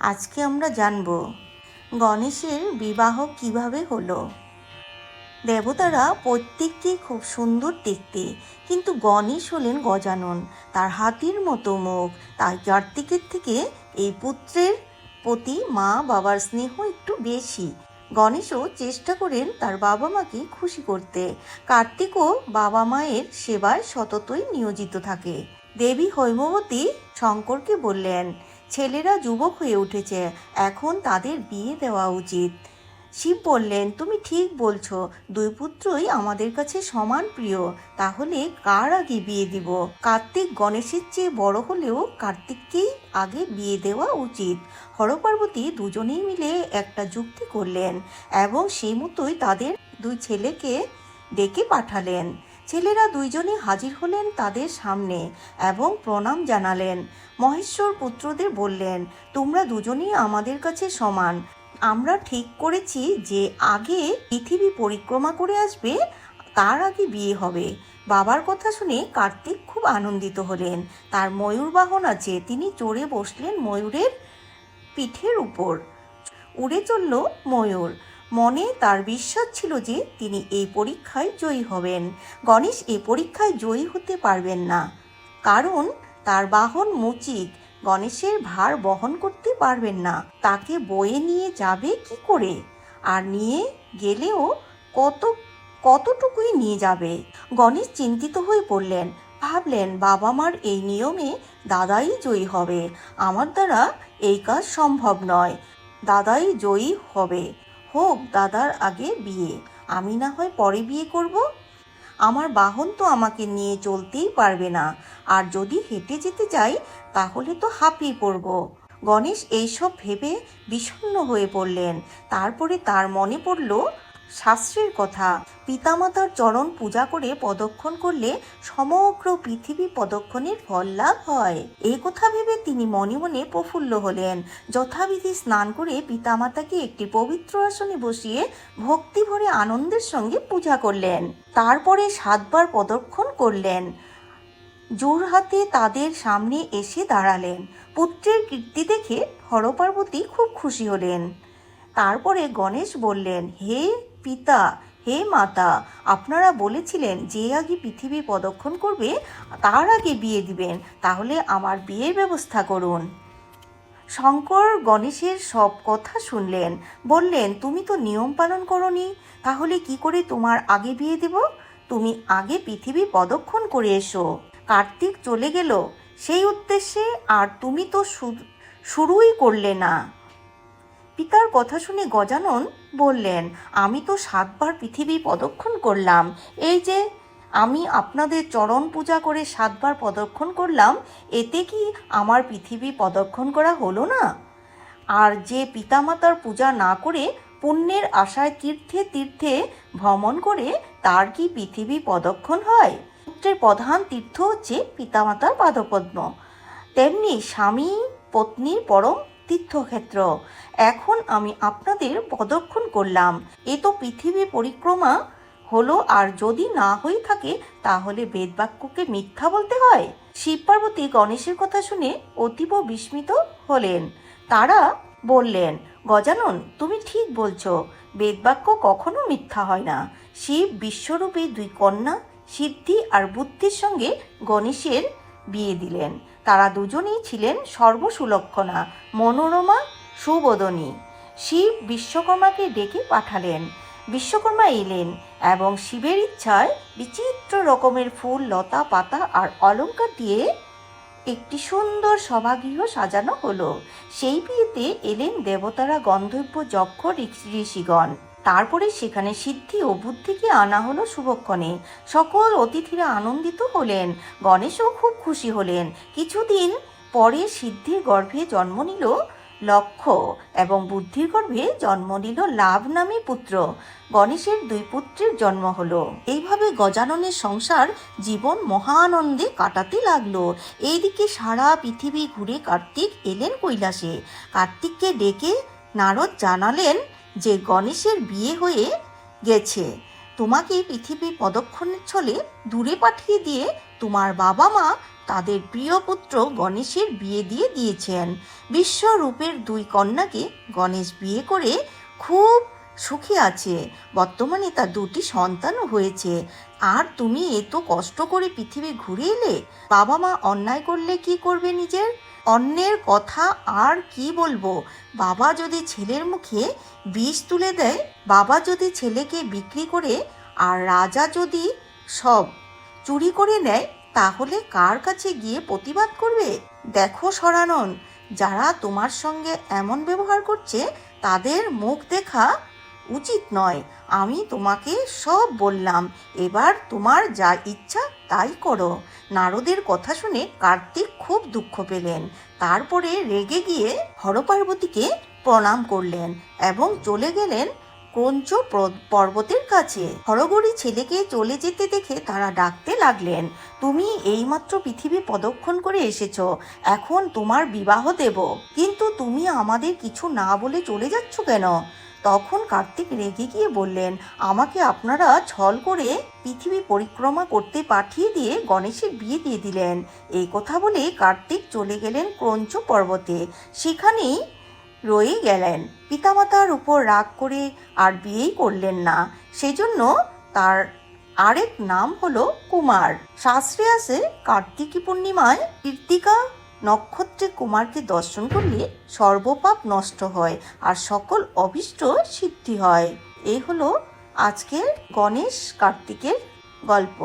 আজকে আমরা জানব গণেশের বিবাহ কীভাবে হলো। দেবতারা প্রত্যেককেই খুব সুন্দর দেখতে, কিন্তু গণেশ হলেন গজানন। তার হাতির মতো মুখ তাই কার্তিকের থেকে এই পুত্রের প্রতি মা বাবার স্নেহ একটু বেশি। গণেশও চেষ্টা করেন তার বাবা মাকে খুশি করতে। কার্তিকও বাবা মায়ের সেবায় সততই নিয়োজিত থাকে। দেবী হৈমবতী শঙ্করকে বললেন ছেলেরা যুবক হয়ে উঠেছে। এখন তাদের বিয়ে দেওয়া উচিত। শিব বললেন, তুমি ঠিক বলছো। দুই পুত্রই আমাদের কাছে সমান প্রিয়। তাহলে কার আগে বিয়ে দিব? কার্তিক গণেশের চেয়ে বড় হলেও কার্তিককেই আগে বিয়ে দেওয়া উচিত। হরপার্বতী দুজনেই মিলে একটা যুক্তি করলেন এবং সেই মতোই তাদের দুই ছেলেকে ডেকে পাঠালেন। ছেলেরা দুইজনে হাজির হলেন তাদের সামনে এবং প্রণাম জানালেন। মহেশ্বর পুত্রদের বললেন, তোমরা দুজনেই আমাদের কাছে সমান। আমরা ঠিক করেছি যে আগে পৃথিবী পরিক্রমা করে আসবে, তার আগে বিয়ে হবে। বাবার কথা শুনে কার্তিক খুব আনন্দিত হলেন। তার ময়ূর বাহন আছে, তিনি চড়ে বসলেন ময়ূরের পিঠের উপর। উড়ে চলল ময়ূর। মনে তার বিশ্বাস ছিল যে তিনি এই পরীক্ষায় জয়ী হবেন। গণেশ এই পরীক্ষায় জয়ী হতে পারবেন না। কারণ তার বাহন মুচিক গণেশের ভার বহন করতে পারবেন না। তাকে বয়ে নিয়ে যাবে কি করে? আর নিয়ে গেলেও কত, কতটুকুই নিয়ে যাবে? গণেশ চিন্তিত হয়ে পড়লেন। ভাবলেন বাবা মার এই নিয়মে দাদাই জয়ী হবে। আমার দ্বারা এই কাজ সম্ভব নয়। দাদাই জয়ী হবে। হোক দাদার আগে বিয়ে। আমি না হয় পরে বিয়ে করব? আমার বাহন তো আমাকে নিয়ে চলতেই পারবে না। আর যদি হেঁটে যেতে চাই, তাহলে তো হাঁপিয়ে পড়ব। গণেশ এইসব ভেবে বিষণ্ণ হয়ে পড়লেন। তারপরে তার মনে পড়ল শাস্ত্রের কথা। পিতামাতার চরণ পূজা করে পদক্ষণ করলে সমগ্র পৃথিবী পদক্ষণের ফল লাভ হয়। এই কথা ভেবে তিনি মনে মনে প্রফুল্ল হলেন। যথাবিধি স্নান করে পিতামাতাকে একটি পবিত্র আসনে বসিয়ে ভক্তি ভরে আনন্দের সঙ্গে পূজা করলেন। তারপরে সাতবার পদক্ষণ করলেন। জোরহাতে তাদের সামনে এসে দাঁড়ালেন। পুত্রের কীর্তি দেখে হরপার্বতী খুব খুশি হলেন। তারপরে গণেশ বললেন, হে পিতা, হে মাতা, আপনারা বলেছিলেন যে আগে পৃথিবী প্রদক্ষণ করবে, তার আগে বিয়ে দিবেন, তাহলে আমার বিয়ের ব্যবস্থা করুন। শঙ্কর গণেশের সব কথা শুনলেন। বললেন, তুমি তো নিয়ম পালন করনি, তাহলে কি করে তোমার আগে বিয়ে দেব? তুমি আগে পৃথিবী প্রদক্ষণ করে এসো। কার্তিক চলে গেল। সেই উদ্দেশ্যে আর তুমি তো শুরুই করলে না। পিতার কথা শুনে গজানন বললেন, আমি তো সাতবার পৃথিবী প্রদক্ষণ করলাম। এই যে, আমি আপনাদের চরণ পূজা করে সাতবার প্রদক্ষণ করলাম, এতে কি আমার পৃথিবী প্রদক্ষণ করা হলো না? আর যে পিতামাতার পূজা না করে পুণ্যের আশায় তীর্থে তীর্থে ভ্রমণ করে, তার কি পৃথিবী প্রদক্ষণ হয়? পুত্রের প্রধান তীর্থ হচ্ছে পিতামাতার পাদপদ্ম। তেমনি স্বামী পত্নীর পরম তীর্থক্ষেত্র। এখন আমি আপনাদের প্রদক্ষণ করলাম। এ তো পৃথিবী পরিক্রমা। হলো, আর যদি না হয়ে থাকে, তাহলে বেদবাক্যকে মিথ্যা বলতে হয়? শিব পার্বতী গণেশের কথা শুনে অতীব বিস্মিত হলেন। তারা বললেন, গজানন, তুমি ঠিক বলছো। বেদবাক্য কখনো মিথ্যা হয় না। শিব বিশ্বরূপে দুই কন্যা, সিদ্ধি আর বুদ্ধির সঙ্গে গণেশের বিয়ে দিলেন। তারা দুজনেই ছিলেন সর্বসুলক্ষণা, মনোরমা, সুবোধনী। শিব বিশ্বকর্মাকে ডেকে পাঠালেন। বিশ্বকর্মা এলেন এবং শিবের ইচ্ছায় বিচিত্র রকমের ফুল, লতা, পাতা আর অলঙ্কার দিয়ে একটি সুন্দর সভাগৃহ সাজানো হলো। সেই বিয়েতে এলেন দেবতারা গন্ধর্ব যক্ষ ঋষি- ঋষিগণ। তারপরে সেখানে সিদ্ধি ও বুদ্ধিকে আনা হলো শুভক্ষণে। সকল অতিথিরা আনন্দিত হলেন। গণেশও খুব খুশি হলেন। কিছুদিন পরে সিদ্ধির গর্ভে জন্ম নিল লক্ষ্য এবং বুদ্ধির গর্ভে জন্ম নিল লাভ নামে পুত্র। গণেশের দুই পুত্রের জন্ম হলো। এইভাবে গজাননের সংসার জীবন মহানন্দে কাটাতে লাগল। এইদিকে সারা পৃথিবী ঘুরে কার্তিক এলেন কৈলাসে। কার্তিককে ডেকে নারদ জানালেন যে গণেশের বিয়ে হয়ে গেছে, তোমাকে পৃথিবী পদক্ষণের ছলে দূরে পাঠিয়ে দিয়ে তোমার বাবা মা তাদের প্রিয় পুত্র গণেশের বিয়ে দিয়ে দিয়েছেন। বিশ্বরূপের দুই কন্যাকে গণেশ বিয়ে করে খুব সুখী আছে। বর্তমানে তার দুটি সন্তানও হয়েছে। আর তুমি এত কষ্ট করে পৃথিবী ঘুরে এলে বাবা মা অন্যায় করলে কি করবে নিজের? অন্যের কথা আর কি বলব? বাবা যদি ছেলের মুখে বিষ তুলে দেয়, বাবা যদি ছেলেকে বিক্রি করে আর রাজা যদি সব চুরি করে নেয়, তাহলে কার কাছে গিয়ে প্রতিবাদ করবে? দেখো সরানন, যারা তোমার সঙ্গে এমন ব্যবহার করছে, তাদের মুখ দেখা উচিত নয়। আমি তোমাকে সব বললাম। এবার তোমার যা ইচ্ছা তাই করো। নারদের কথা শুনে কার্তিক খুব দুঃখ পেলেন। তারপরে রেগে গিয়ে হরপার্বতীকে প্রণাম করলেন এবং চলে গেলেন ক্রঞ্চ পর্বতের কাছে। হরগরি ছেলেকে চলে যেতে দেখে তারা ডাকতে লাগলেন, তুমি এইমাত্র পৃথিবী প্রদক্ষণ করে এসেছ, এখন তোমার বিবাহ দেব। কিন্তু তুমি আমাদের কিছু না বলে চলে যাচ্ছ কেন? তখন কার্তিক রেগে গিয়ে বললেন, আমাকে আপনারা ছল করে পৃথিবী পরিক্রমা করতে পাঠিয়ে দিয়ে গণেশের বিয়ে দিয়ে দিলেন। এই কথা বলে কার্তিক চলে গেলেন ক্রঞ্চ পর্বতে। সেখানেই রয়ে গেলেন। পিতামাতার উপর রাগ করে আর বিয়েই করলেন না। সেজন্য তার আরেক নাম হলো কুমার। শাস্ত্রে আছে কার্তিকী পূর্ণিমায় কৃত্তিকা নক্ষত্রে কুমারকে দর্শন করলে সর্বপাপ নষ্ট হয় আর সকল অভিষ্ট সিদ্ধি হয়। এই হলো আজকের গণেশ কার্তিকের গল্প।